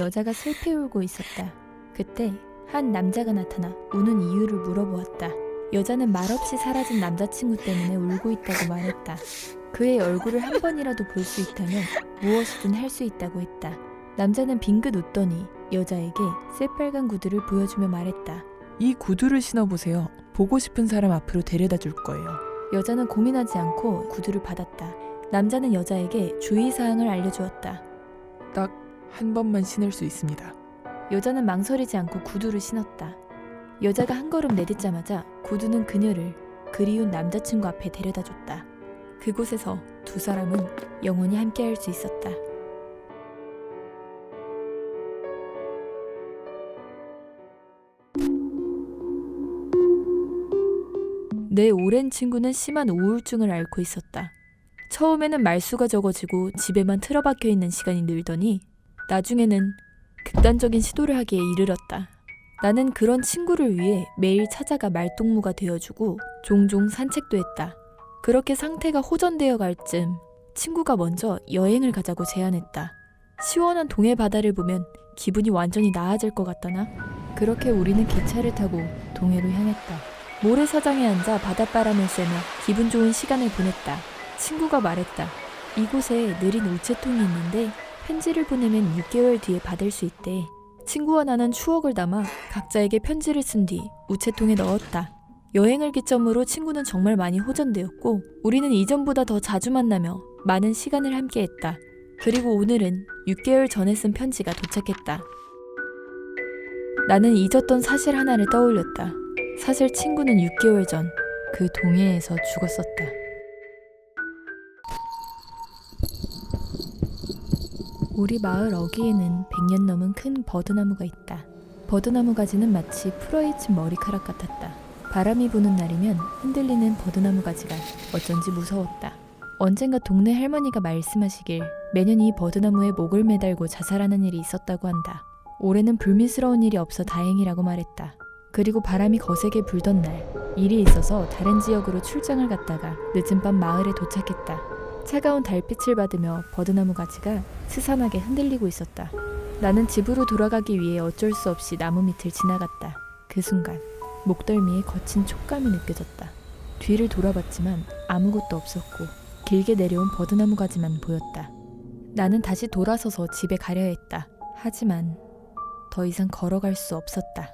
여자가 슬피 울고 있었다. 그때 한 남자가 나타나 우는 이유를 물어보았다. 여자는 말없이 사라진 남자친구 때문에 울고 있다고 말했다. 그의 얼굴을 한 번이라도 볼 수 있다면 무엇이든 할 수 있다고 했다. 남자는 빙긋 웃더니 여자에게 새빨간 구두를 보여주며 말했다. 이 구두를 신어보세요. 보고 싶은 사람 앞으로 데려다 줄 거예요. 여자는 고민하지 않고 구두를 받았다. 남자는 여자에게 주의사항을 알려주었다. 딱 한 번만 신을 수 있습니다. 여자는 망설이지 않고 구두를 신었다. 여자가 한 걸음 내딛자마자 구두는 그녀를 그리운 남자친구 앞에 데려다 줬다. 그곳에서 두 사람은 영원히 함께할 수 있었다. 내 오랜 친구는 심한 우울증을 앓고 있었다. 처음에는 말수가 적어지고 집에만 틀어박혀 있는 시간이 늘더니 나중에는 극단적인 시도를 하기에 이르렀다. 나는 그런 친구를 위해 매일 찾아가 말동무가 되어주고 종종 산책도 했다. 그렇게 상태가 호전되어 갈 쯤 친구가 먼저 여행을 가자고 제안했다. 시원한 동해 바다를 보면 기분이 완전히 나아질 것 같다나? 그렇게 우리는 기차를 타고 동해로 향했다. 모래사장에 앉아 바닷바람을 쐬며 기분 좋은 시간을 보냈다. 친구가 말했다. 이곳에 느린 우체통이 있는데 편지를 보내면 6개월 뒤에 받을 수 있대. 친구와 나는 추억을 담아 각자에게 편지를 쓴 뒤 우체통에 넣었다. 여행을 기점으로 친구는 정말 많이 호전되었고 우리는 이전보다 더 자주 만나며 많은 시간을 함께했다. 그리고 오늘은 6개월 전에 쓴 편지가 도착했다. 나는 잊었던 사실 하나를 떠올렸다. 사실 친구는 6개월 전 그 동해에서 죽었었다. 우리 마을 어귀에는 100년 넘은 큰 버드나무가 있다. 버드나무 가지는 마치 풀어헤친 머리카락 같았다. 바람이 부는 날이면 흔들리는 버드나무 가지가 어쩐지 무서웠다. 언젠가 동네 할머니가 말씀하시길 매년 이 버드나무에 목을 매달고 자살하는 일이 있었다고 한다. 올해는 불미스러운 일이 없어 다행이라고 말했다. 그리고 바람이 거세게 불던 날 일이 있어서 다른 지역으로 출장을 갔다가 늦은 밤 마을에 도착했다. 차가운 달빛을 받으며 버드나무 가지가 스산하게 흔들리고 있었다. 나는 집으로 돌아가기 위해 어쩔 수 없이 나무 밑을 지나갔다. 그 순간 목덜미에 거친 촉감이 느껴졌다. 뒤를 돌아봤지만 아무것도 없었고 길게 내려온 버드나무 가지만 보였다. 나는 다시 돌아서서 집에 가려 했다. 하지만 더 이상 걸어갈 수 없었다.